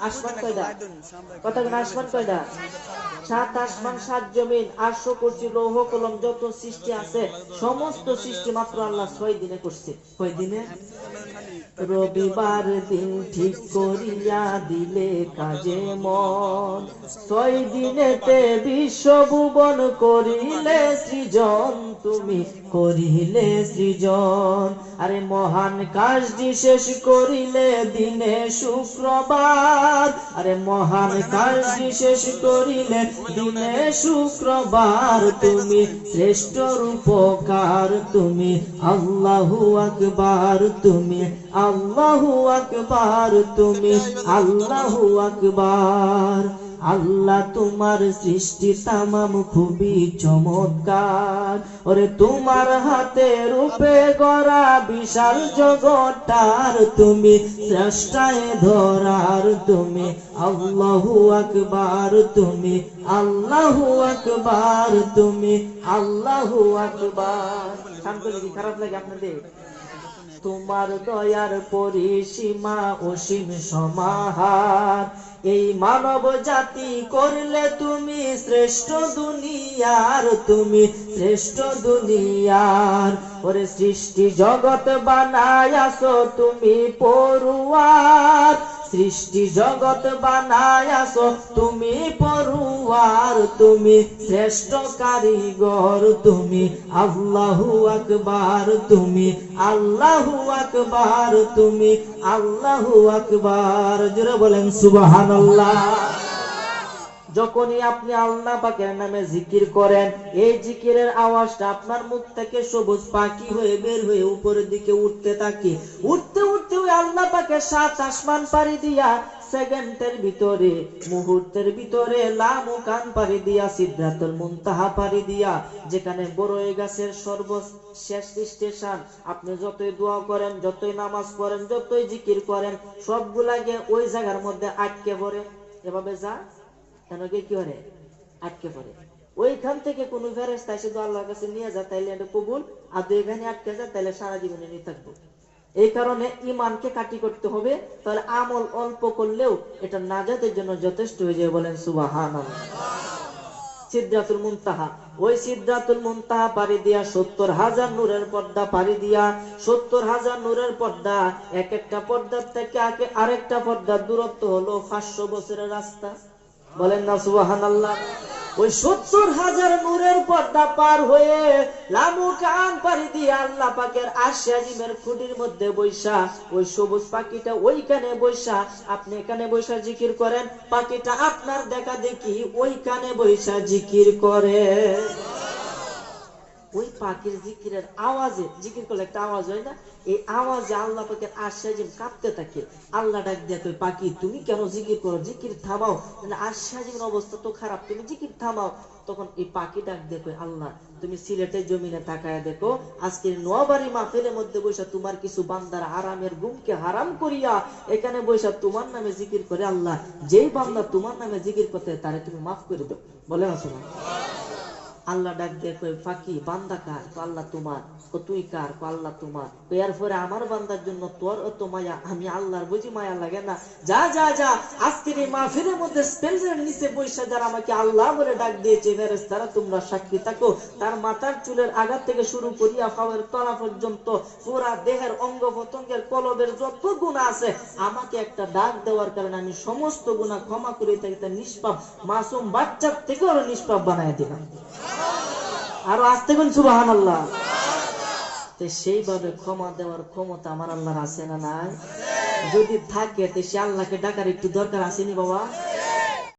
আসমান কতক্ষণ আসমান কয়টা সাত আসমান সাত জমিন আটশো করছি লৌহ কলম যত সৃষ্টি আছে সমস্ত সৃষ্টি মাত্র আল্লাহ ছয় দিনে করছে। কয় দিনে? রবিবার দিন ঠিক করিয়া দিলে কাজে মন। ছয় দিনেতে বিশ্বভুবন করিলে সৃজন তুমি করিলে সৃজন। আরে মহান কাজটি শেষ করিলে দিনে শুক্রবার। আরে মহান কাজটি শেষ করিলে দিনে শুক্রবার তুমি শ্রেষ্ঠ রূপকার তুমি। আল্লাহু আকবার তুমি। আল্লাহু আকবার তুমি। আল্লাহু আকবার। আল্লাহ তোমার সৃষ্টি তামাম খুবই চমৎকার। ওরে তোমার হাতে রূপে গড়া বিশাল জগৎটার তুমি স্রষ্টায় ধরার, তুমি আল্লাহু আকবার, তুমি আল্লাহু আকবার, তুমি আল্লাহু আকবার। শান্ত খারাপ লাগে আপনাদের? তোমার দয়ার পরিসীমা অসীম সমাহার। এই মানব জাতি করলে তুমি শ্রেষ্ঠ দুনিয়ার, তুমি শ্রেষ্ঠ দুনিয়ার। ওরে সৃষ্টি জগৎ বানায় আসো তুমি পড়ুয়ার। সৃষ্টি জগৎ বানায় আসো তুমি পড়ুয়ার, তুমি শ্রেষ্ঠ কারিগর তুমি আল্লাহু আকবার, তুমি আল্লাহু আকবার, তুমি আল্লাহু আকবার। জোরে বলেন, সুবহানাল্লাহ। যখনই আপনি আল্লাহ পাকের নামে জিকির করেন, এই জিকিরের আওয়াজটা আপনার মুখ থেকে সবুজ পাখি হয়ে বের হয়ে উপরের দিকে উঠতে থাকে। ওই আল্লাহ পাকের সাত আসমান পাড়ি দিয়া, সেকেন্ডের ভিতরে, মুহূর্তের ভিতরে লামু কান পাড়ি দিয়া পাড়ি দিয়া, যেখানে বড়ই গাছের সর্বশেষ স্টেশন। আপনি যতই দোয়া করেন, যতই নামাজ পড়েন, যতই জিকির করেন সবগুলাকে ওই জায়গার মধ্যে আটকে পড়ে। এভাবে যা, কেন কি করে আটকে পড়ে। ওইখান থেকে কোন ফেরেস্তা এসে আল্লাহর কাছে নিয়ে যায়, তাইলে এটা কবুল। আর এখানে আটকে যায়, তাইলে সারা জীবনে নিয়ে থাকব। এই কারণে ইমানকে কাটি করতে হবে। তাহলে আমল অল্প করলেও এটা নাজাতের জন্য যথেষ্ট হয়ে যায় বলেন সুবাহান সিদ্ধাতুল মুনতাহা। ওই সিদ্ধাতুল মুনতাহা পাড়ি দিয়া সত্তর হাজার নূরের পর্দা পাড়ি দিয়া সত্তর হাজার নূরের পর্দা এক একটা পর্দার থেকে আগে আরেকটা পর্দার দূরত্ব হলো পাঁচশো বছরের রাস্তা। বলেন না সুবাহান আল্লাহ ওই সত্তর হাজার নূরের পর্দা পার হয়ে লামু কান পাড়ি দিয়ে আল্লাহ পাকের আশি খুঁটির মধ্যে বৈশা, ওই সবুজ পাখিটা ওইখানে বৈশা। আপনি এখানে বৈশা জিকির করেন, পাখিটা আপনার দেখা দেখি ওইখানে বৈশা জিকির করে। ওই পাখির জিকিরের আওয়াজে, জিকির করলে একটা আওয়াজ হয় না? এই আওয়াজে আল্লাহ পাকের আশ্বাজিম কাঁপতে থাকে। আল্লাহ ডাক দিয়ে কই পাখি, তুমি কেন জিকির করো? জিকির থামাও। আশ্বাজিমের অবস্থা তো খারাপ, তুমি জিকির থামাও। তখন এই পাখি ডাক কই আল্লাহ, তুমি সিলেটের জমিনে তাকায় দেখো, আজকের নোয়াবাড়ি মাহফিলের মধ্যে বৈশা তোমার কিছু বান্দার আরামের গুমকে হারাম করিয়া, এখানে বৈশা তোমার নামে জিকির করে আল্লাহ, যেই বান্দা তোমার নামে জিকির করতে তারে তুমি মাফ করে দাও। বলে না শোনা? আল্লাহ ডাক দিয়ে কই ফাঁকি, বান্দা কার? তো আল্লাহ তোমার ও তুই কার? কো আল্লাহ তোমার। তো এরপরে আমার বান্দার জন্য তোর অত মায়া, আমি আল্লাহর বুঝি মায়া লাগে না। যা যা যা আজকের এই মাহফিলের মধ্যে স্পেন্সের নিচে বৈশা যারা আমাকে আল্লাহ বলে ডাক দিয়েছে মেরেজ তারা তোমরা সাক্ষী থাকো। তার মাথার চুলের আঘাত থেকে শুরু করিয়া ফাওয়ের তলা পর্যন্ত পুরা দেহের অঙ্গ প্রত্যঙ্গের কলবের যত গুণা আছে, আমাকে একটা ডাক দেওয়ার কারণে আমি সমস্ত গুণা ক্ষমা করে তাকে তার নিষ্পাপ মাসুম বাচ্চার থেকেও নিষ্পাপ বানায় দিলাম। আরও আসতে কোন সুবাহান আল্লাহ তো সেইভাবে ক্ষমা দেওয়ার ক্ষমতা আমার আল্লাহর আছে না নাই? যদি থাকে, তো সে আল্লাহকে ডাকার একটু দরকার আসেনি বাবা?